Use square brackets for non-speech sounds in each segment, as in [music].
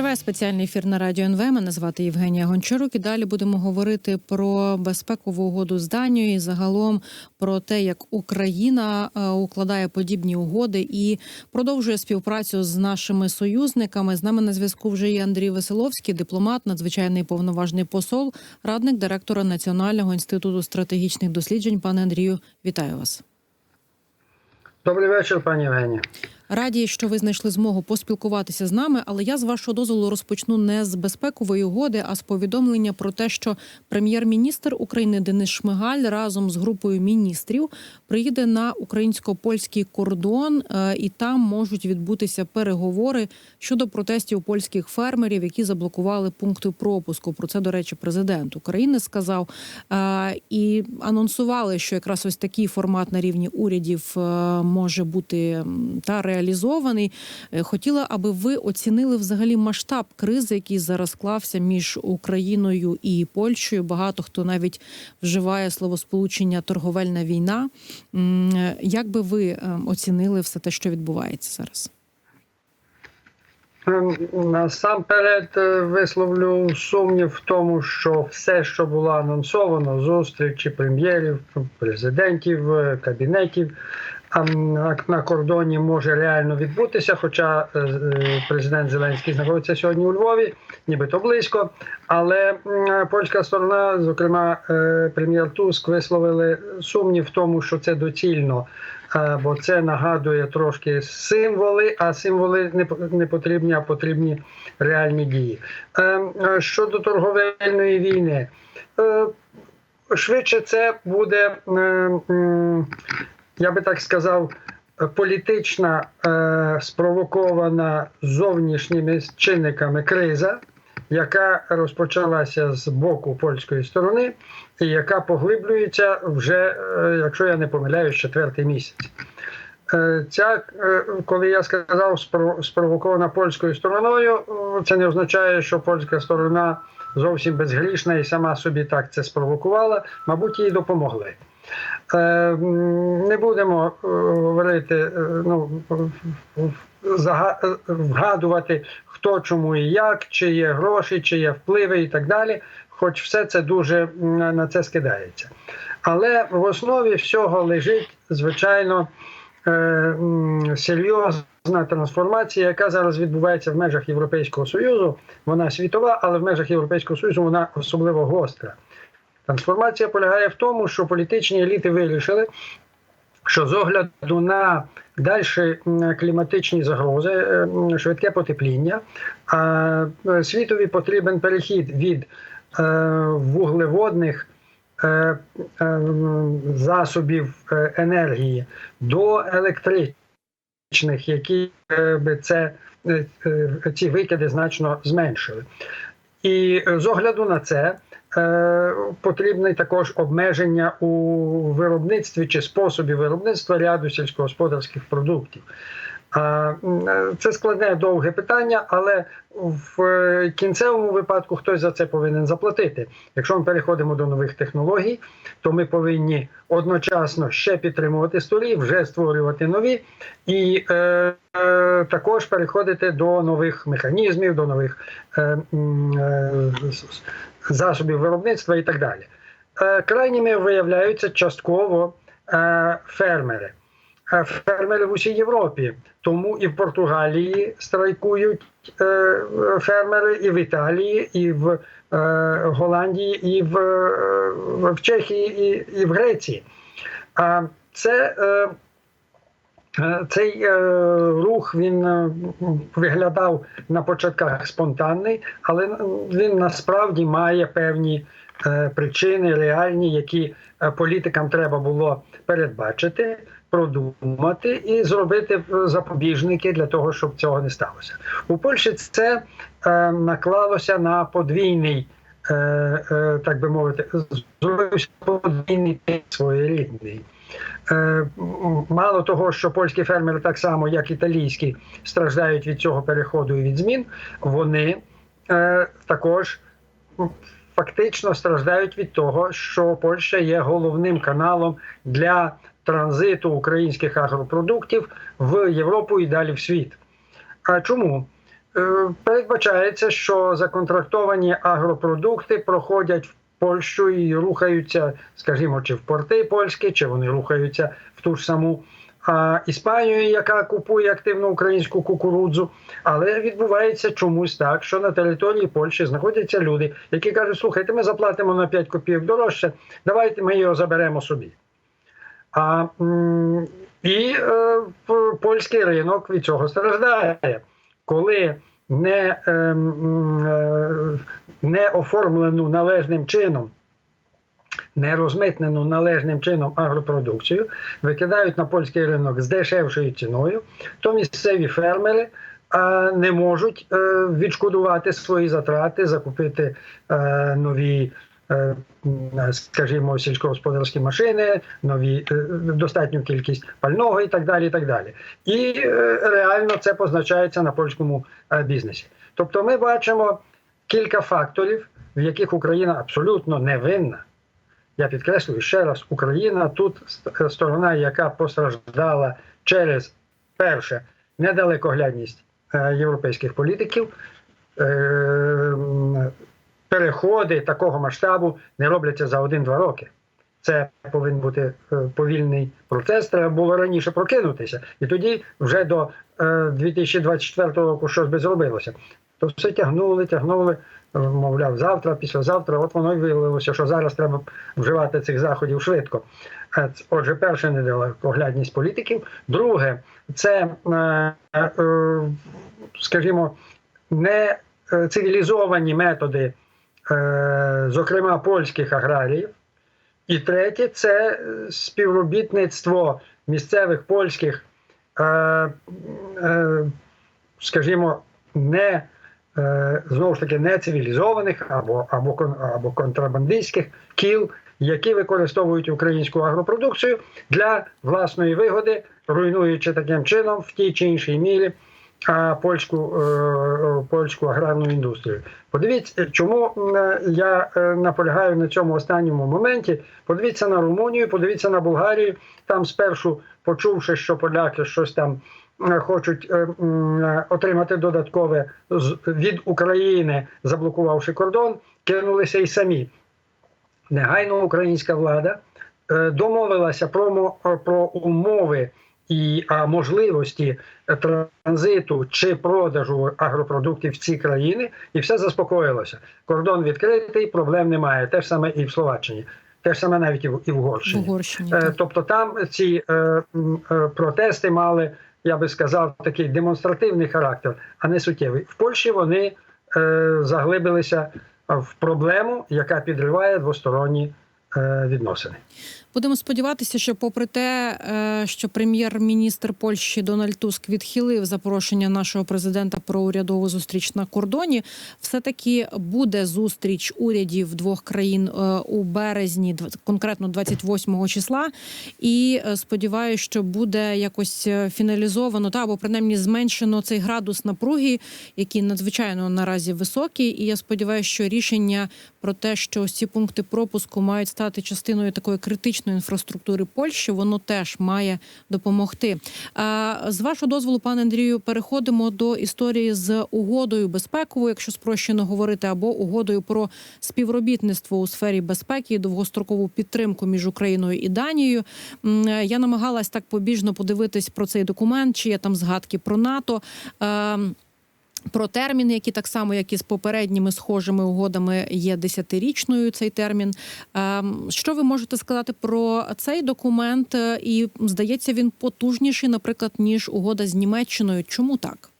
Триває спеціальний ефір на радіо НВ. Мене звати Євгенія Гончарук. І далі будемо говорити про безпекову угоду з Данією і загалом про те, як Україна е, укладає подібні угоди і продовжує співпрацю з нашими союзниками. З нами на зв'язку вже є Андрій Веселовський, дипломат, надзвичайний повноважний посол, радник директора Національного інституту стратегічних досліджень. Пане Андрію, вітаю вас. Добрий вечір, пані Євгенія. Раді, що ви знайшли змогу поспілкуватися з нами, але я з вашого дозволу розпочну не з безпекової угоди, а з повідомлення про те, що прем'єр-міністр України Денис Шмигаль разом з групою міністрів приїде на українсько-польський кордон, е, і там можуть відбутися переговори щодо протестів польських фермерів, які заблокували пункти пропуску. Про це, до речі, президент України сказав Е, і анонсували, що якраз ось такий формат на рівні урядів е, може бути та реалізований. Е, Хотіла, аби ви оцінили взагалі масштаб кризи, який зараз склався між Україною і Польщею. Багато хто навіть вживає словосполучення торговельна війна. Е, Як би ви е, оцінили все те, що відбувається зараз? Ем, Насамперед висловлю сумнів в тому, що все, що було анонсовано, зустрічі прем'єрів, президентів, кабінетів на- кордоні може реально відбутися. Хоча е, е, президент Зеленський знаходиться сьогодні у Львові, нібито близько. Але польська сторона, зокрема е, прем'єр Туск, висловили сумнів в тому, що це доцільно. Бо це нагадує трошки символи, а символи не по- не потрібні, а потрібні реальні дії. Щодо торговельної війни, швидше це буде, я би так сказав, політична е, спровокована зовнішніми чинниками криза, яка розпочалася з боку польської сторони, і яка поглиблюється вже, е, якщо я не помиляюсь, четвертий місяць. Е, Ця, е, коли я сказав спровокована польською стороною, е, це не означає, що польська сторона зовсім безгрішна і сама собі так це спровокувала. Мабуть, їй допомогли. Е, Не будемо е, говорити, е, ну, вгадувати, хто чому і як, чи є гроші, чи є впливи і так далі. Хоч все це дуже на це скидається. Але в основі всього лежить, звичайно, серйозна трансформація, яка зараз відбувається в межах Європейського Союзу. Вона світова, але в межах Європейського Союзу вона особливо гостра. Трансформація полягає в тому, що політичні еліти вирішили, що з огляду на далі кліматичні загрози, е, швидке потепління, е, світові потрібен перехід від е, вуглеводних засобів енергії до електричних, які би це, ці викиди значно зменшили. І з огляду на це потрібне також обмеження у виробництві чи способі виробництва ряду сільськогосподарських продуктів. Е, Це складне довге питання, але в е, кінцевому випадку хтось за це повинен заплатити. Якщо ми переходимо до нових технологій, то ми повинні одночасно ще підтримувати старі, вже створювати нові, і е, е, також переходити до нових механізмів, до нових е, е, засобів виробництва і так далі. Е, крайніми виявляються частково е, фермери. Е, Фермери в усій Європі, тому і в Португалії страйкують фермери, і в Італії, і в Голландії, і в, в Чехії, і, і в Греції. А це Цей е, рух він е, виглядав на початках спонтанний, але він насправді має певні е, причини реальні, які е, політикам треба було передбачити, продумати і зробити запобіжники для того, щоб цього не сталося. У Польщі це е, наклалося на подвійний. е, е, Так би мовити, зробився подвійний своєрідний. Е, Мало того, що польські фермери, так само як італійські, страждають від цього переходу і від змін, вони е, також фактично страждають від того, що Польща є головним каналом для транзиту українських агропродуктів в Європу і далі в світ. А чому? е, передбачається, що законтрактовані агропродукти проходять Польщу і рухаються, скажімо, чи в порти польські, чи вони рухаються в ту ж саму а, Іспанію, яка купує активно українську кукурудзу. Але відбувається чомусь так, що на території Польщі знаходяться люди, які кажуть: слухайте, ми заплатимо на 5 копійок дорожче, давайте ми його заберемо собі. А, і е, польський ринок від цього страждає, коли не, е, м, е, не оформлену належним чином, не розмитнену належним чином агропродукцію, викидають на польський ринок з дешевшою ціною, то місцеві фермери не можуть е, відшкодувати свої затрати, закупити е, нові. Е, м, Скажімо, сільськогосподарські машини, нові е, достатню кількість пального і так далі. І так далі. І е, реально це позначається на польському е, бізнесі. Тобто, ми бачимо кілька факторів, в яких Україна абсолютно не винна. Я підкреслюю ще раз: Україна тут сторона, яка постраждала через перше недалекоглядність е, європейських політиків. Е, Переходи такого масштабу не робляться за один-два роки. Це повинен бути е, повільний процес. Треба було раніше прокинутися, і тоді вже до е, 2024 року щось би зробилося. То все тягнули, тягнули, е, мовляв, завтра, післязавтра. От воно й виявилося, що зараз треба вживати цих заходів швидко. Е, Отже, перше недалекоглядність політиків. Друге, це, е, е, скажімо, не е, цивілізовані методи, е, зокрема польських аграріїв. І третє це е, співробітництво місцевих польських, е, е, скажімо, не е, знову ж таки не цивілізованих або, або, або контрабандистських кіл, які використовують українську агропродукцію для власної вигоди, руйнуючи таким чином в тій чи іншій мірі польську, е, польську аграрну індустрію. Подивіться, чому я е, наполягаю на цьому останньому моменті. Подивіться на Румунію, подивіться на Болгарію. Там спершу, почувши, що поляки щось там е, хочуть отримати додаткове від України, заблокувавши кордон, кинулися і самі. Негайно українська влада домовилася про, про умови і а, можливості е, транзиту чи продажу агропродуктів в ці країни, і все заспокоїлося. Кордон відкритий, проблем немає. Те ж саме і в Словаччині, те ж саме навіть і в, і в В Угорщині. Угорщині. Е. Тобто там ці е, е, протести мали, я би сказав, такий демонстративний характер, а не суттєвий. В Польщі вони е, заглибилися в проблему, яка підриває двосторонні е, відносини. Будемо сподіватися, що, попри те, е, що прем'єр-міністр Польщі Дональд Туск відхилив запрошення нашого президента про урядову зустріч на кордоні, все таки буде зустріч урядів двох країн е, у березні, конкретно 28 числа. І е, сподіваюся, що буде якось фіналізовано та або принаймні зменшено цей градус напруги, який надзвичайно наразі високий. І я сподіваюся, що рішення про те, що ці пункти пропуску мають стати частиною такої критичної інфраструктури Польщі, воно теж має допомогти. З вашого дозволу, пане Андрію, переходимо до історії з угодою безпековою, якщо спрощено говорити, або угодою про співробітництво у сфері безпеки і довгострокову підтримку між Україною і Данією. Я намагалась так побіжно подивитись про цей документ, чи є там згадки про НАТО. Про терміни, які так само, як і з попередніми схожими угодами, є десятирічною цей термін. Ем, Що ви можете сказати про цей документ? І здається, він потужніший, наприклад, ніж угода з Німеччиною. Чому так?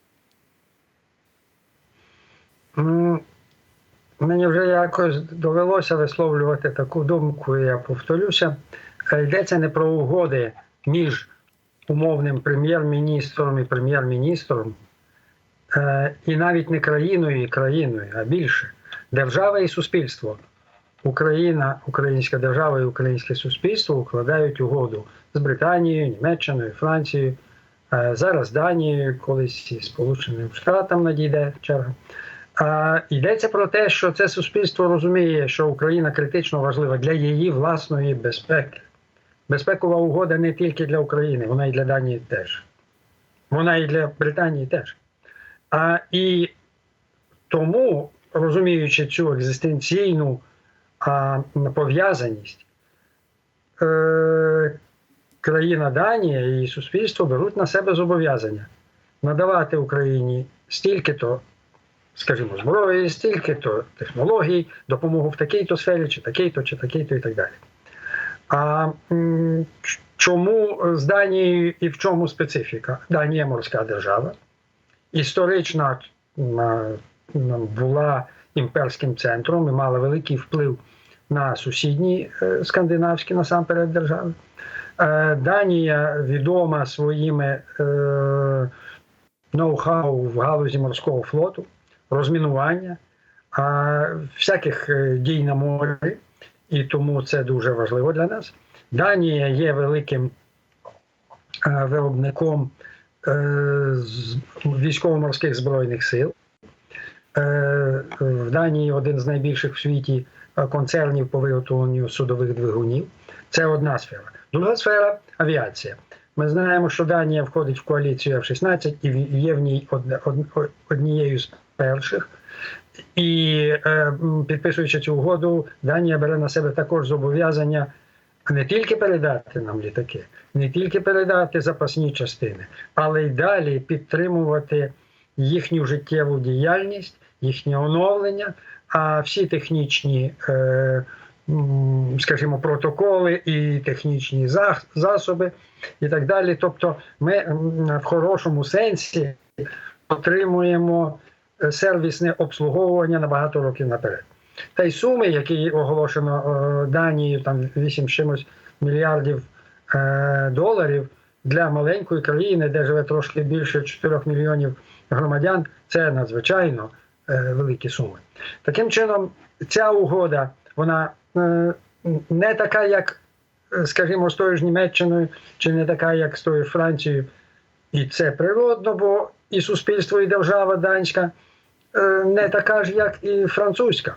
Мені вже якось довелося висловлювати таку думку, я повторюся. Е, Йдеться не про угоди між умовним прем'єр-міністром і прем'єр-міністром, і навіть не країною і країною, а більше держава і суспільство. Україна, українська держава і українське суспільство укладають угоду з Британією, Німеччиною, Францією, е, зараз Данією, колись Сполученим Штатам надійде черга. Йдеться про те, що це суспільство розуміє, що Україна критично важлива для її власної безпеки. Безпекова угода не тільки для України, вона і для Данії теж. Вона і для Британії теж. А і тому, розуміючи цю екзистенційну а, пов'язаність, е, країна Данія і суспільство беруть на себе зобов'язання надавати Україні стільки-то, скажімо, зброї, стільки-то технологій, допомогу в такій-то сфері, чи такій-то, чи такій-то, і так далі. А чому з Данією і в чому специфіка? Данія морська держава. Історично м, була імперським центром і мала великий вплив на сусідні е, скандинавські насамперед держави. Е, Данія відома своїми е, ноу-хау в галузі морського флоту, розмінування, всяких дій на морі, і тому це дуже важливо для нас. Данія є великим виробником військово-морських збройних сил. Е, В Данії один з найбільших в світі е, концернів по виготовленню судових двигунів. Це одна сфера. Друга сфера авіація. Ми знаємо, що Данія входить в коаліцію F-16 і є в ній однією з перших. І е, підписуючи цю угоду, Данія бере на себе також зобов'язання не тільки передати нам літаки, не тільки передати запасні частини, але й далі підтримувати їхню життєву діяльність, їхнє оновлення, а всі технічні, е, скажімо, протоколи і технічні засоби і так далі. Тобто, ми в хорошому сенсі отримуємо е, сервісне обслуговування на багато років наперед. Та й суми, які оголошено е, Данією, там 8 чимось мільярдів е, доларів для маленької країни, де живе трошки більше 4 мільйонів громадян, це надзвичайно е, великі суми. Таким чином, ця угода вона не така, як, скажімо, з тою ж Німеччиною, чи не така, як з тою Францією. І це природно, бо і суспільство, і держава данська не така ж, як і французька.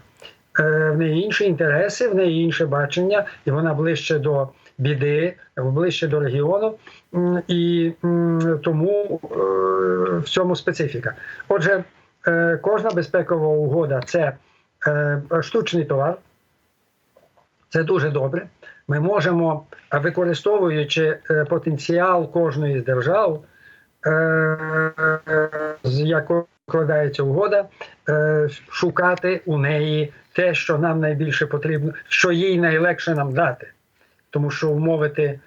Е, В неї інші інтереси, в неї інше бачення, і вона ближче до біди, ближче до регіону. І тому е, в цьому специфіка. Отже, е, кожна безпекова угода це штучний товар. Це дуже добре. Ми можемо, використовуючи потенціал кожної з держав, з якою складається угода, шукати у неї те, що нам найбільше потрібно, що їй найлегше нам дати. Тому що умовити е,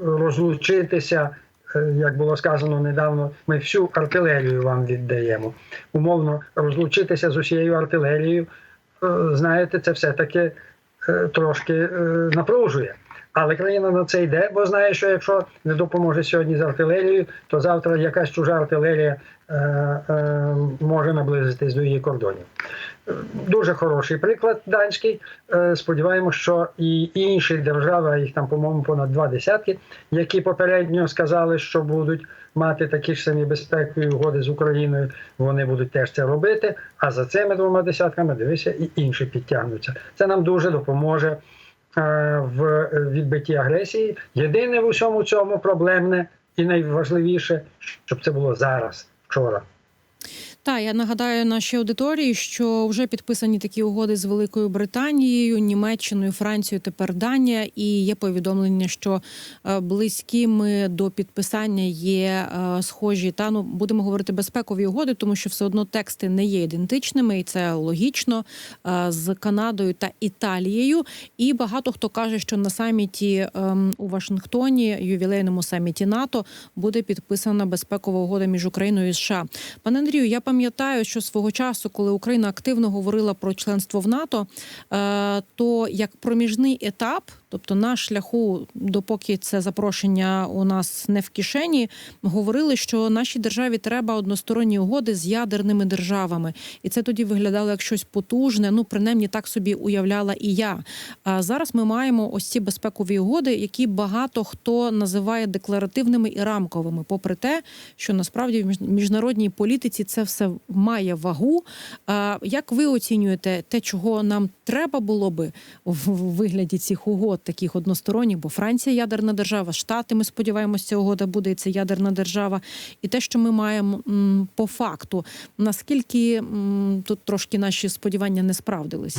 розлучитися, е, як було сказано недавно, ми всю артилерію вам віддаємо. Умовно розлучитися з усією артилерією, е, знаєте, це все-таки е, трошки е, напружує. Але країна на це йде, бо знає, що якщо не допоможе сьогодні з артилерією, то завтра якась чужа артилерія е, е, може наблизитись до її кордонів. Дуже хороший приклад данський. Е, Сподіваємося, що і інші держави, а їх там, по-моєму, понад два десятки, які попередньо сказали, що будуть мати такі ж самі безпекові угоди з Україною, вони будуть теж це робити. А за цими двома десятками дивися, і інші підтягнуться. Це нам дуже допоможе в відбитті агресії. Єдине в усьому цьому проблемне і найважливіше, щоб це було зараз, вчора. Та я нагадаю нашій аудиторії, що вже підписані такі угоди з Великою Британією, Німеччиною, Францією, тепер Данія, і є повідомлення, що е, близькими до підписання є е, схожі та ну будемо говорити безпекові угоди, тому що все одно тексти не є ідентичними, і це логічно е, з Канадою та Італією. І багато хто каже, що на саміті ем, у Вашингтоні, ювілейному саміті НАТО, буде підписана безпекова угода між Україною і США. Пане Андрію, я пам'ятаю, що свого часу, коли Україна активно говорила про членство в НАТО, е, то як проміжний етап, тобто на шляху, допоки це запрошення у нас не в кишені, говорили, що нашій державі треба односторонні угоди з ядерними державами, і це тоді виглядало як щось потужне. Ну принаймні так собі уявляла і я. А зараз ми маємо ось ці безпекові угоди, які багато хто називає декларативними і рамковими, попри те, що насправді в між- міжнародній політиці це все це має вагу. Як ви оцінюєте те, чого нам треба було би в вигляді цих угод, таких односторонніх? Бо Франція ядерна держава, Штати, ми сподіваємося, ця угода буде і це ядерна держава. І те, що ми маємо по факту, наскільки тут трошки наші сподівання не справдились?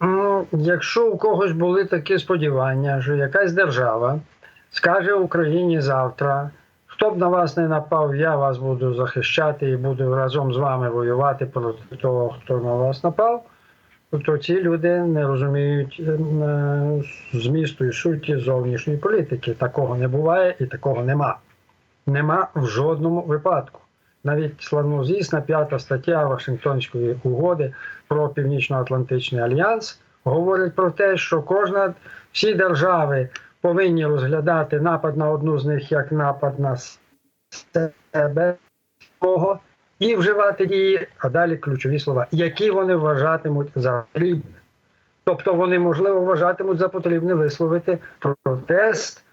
Ну, якщо у когось були такі сподівання, що якась держава скаже Україні завтра, хто б на вас не напав, я вас буду захищати і буду разом з вами воювати проти того, хто на вас напав, то ці люди не розуміють е, змісту і суті зовнішньої політики. Такого не буває і такого нема. Нема в жодному випадку. Навіть славнозвісна п'ята стаття Вашингтонської угоди про Північно-Атлантичний альянс говорить про те, що кожна всі держави повинні розглядати напад на одну з них як напад на себе і вживати дії, а далі ключові слова, які вони вважатимуть за потрібне. Тобто вони, можливо, вважатимуть за потрібне висловити протест,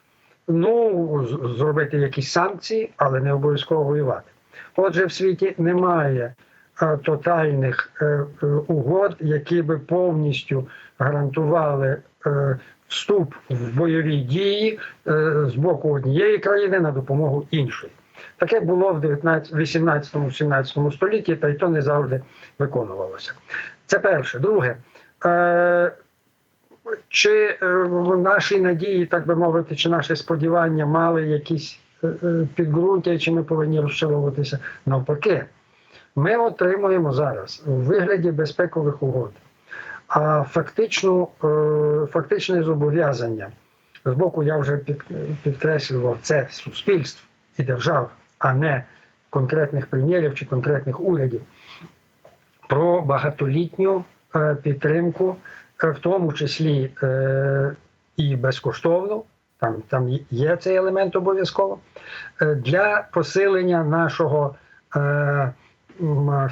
ну, зробити якісь санкції, але не обов'язково воювати. Отже, в світі немає е, тотальних е, е, угод, які би повністю гарантували е, вступ в бойові дії е, з боку однієї країни на допомогу іншої. Таке було в 18-17 столітті, та й то не завжди виконувалося. Це перше. Друге, е, чи е, наші надії, так би мовити, чи наші сподівання мали якісь підґрунтя, чи ми повинні розчаровуватися? Навпаки, ми отримуємо зараз у вигляді безпекових угод, а фактично, е, фактичне зобов'язання. З боку, я вже підкреслював, це суспільств і держав, а не конкретних прем'єрів чи конкретних урядів, про багатолітню е, підтримку, е, в тому числі і безкоштовну, там, там є цей елемент обов'язково, для посилення нашого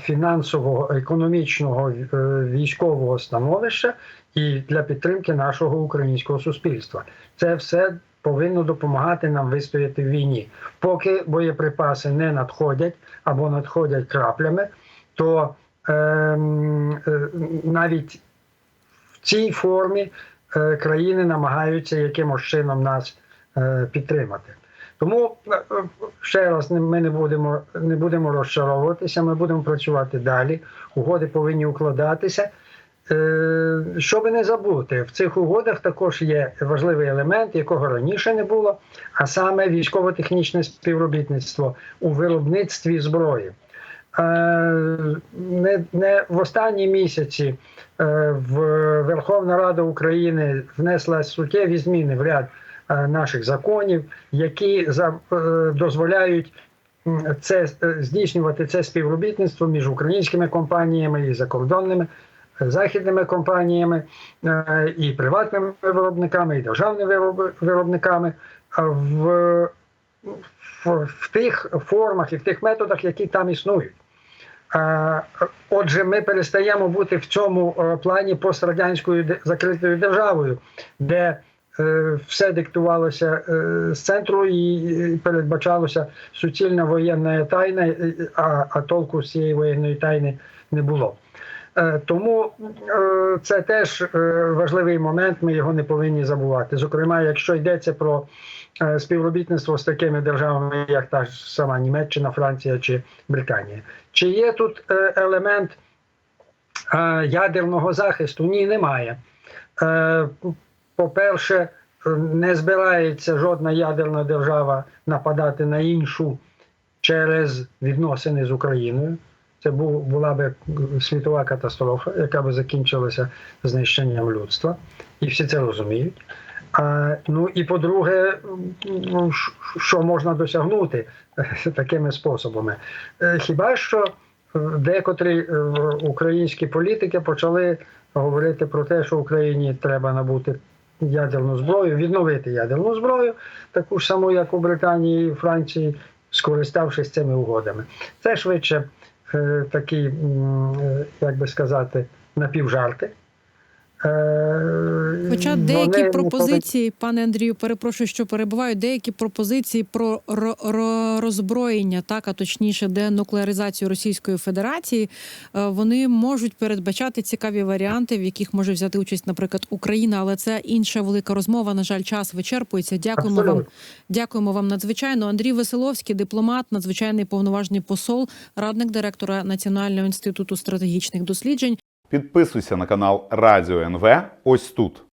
фінансового, економічного, е, військового становища і для підтримки нашого українського суспільства. Це все повинно допомагати нам вистояти в війні. Поки боєприпаси не надходять або надходять краплями, то ем, е, навіть в цій формі е, країни намагаються якимось чином нас е, підтримати. Тому е, е, ще раз ми не будемо, не будемо розчаровуватися, ми будемо працювати далі. Угоди повинні укладатися. Е, Щоб не забути, в цих угодах також є важливий елемент, якого раніше не було, а саме військово-технічне співробітництво у виробництві зброї. Не, не в останні місяці в Верховна Рада України внесла суттєві зміни в ряд наших законів, які е, дозволяють це е, здійснювати це співробітництво між українськими компаніями і закордонними е, західними компаніями е, і приватними виробниками, і державними виробниками е, в, в, в тих формах і в тих методах, які там існують. Е, Отже, ми перестаємо бути в цьому е, плані пострадянською закритою державою, де е, все диктувалося е, з центру і е, передбачалося суцільна воєнна тайна, е, а, а толку з цієї воєнної тайни не було. Е, Тому е, це теж е, важливий момент, ми його не повинні забувати. Зокрема, якщо йдеться про е, співробітництво з такими державами, як та сама Німеччина, Франція чи Британія. Чи є тут е, елемент е, ядерного захисту? Ні, немає. По-перше, не збирається жодна ядерна держава нападати на іншу через відносини з Україною. Це була би світова катастрофа, яка би закінчилася знищенням людства, і всі це розуміють. А, ну і по-друге, ну, що можна досягнути [laughs] такими способами? Е, Хіба що е, декотрі е, українські політики почали говорити про те, що Україні треба набути ядерну зброю, відновити ядерну зброю, таку ж саму, як у Британії і Франції, скориставшись цими угодами. Це швидше е, такі, е, як би сказати, напівжарти. Хоча деякі не пропозиції, пане Андрію, перепрошую, що перебуваю, деякі пропозиції про ро- ро- роззброєння, так а точніше, денуклеаризацію Російської Федерації, е, вони можуть передбачати цікаві варіанти, в яких може взяти участь, наприклад, Україна, але це інша велика розмова. На жаль, час вичерпується. Дякуємо вам. Дякуємо вам надзвичайно. Андрій Веселовський, дипломат, надзвичайний повноважний посол, радник директора Національного інституту стратегічних досліджень. Підписуйся на канал Радіо НВ ось тут.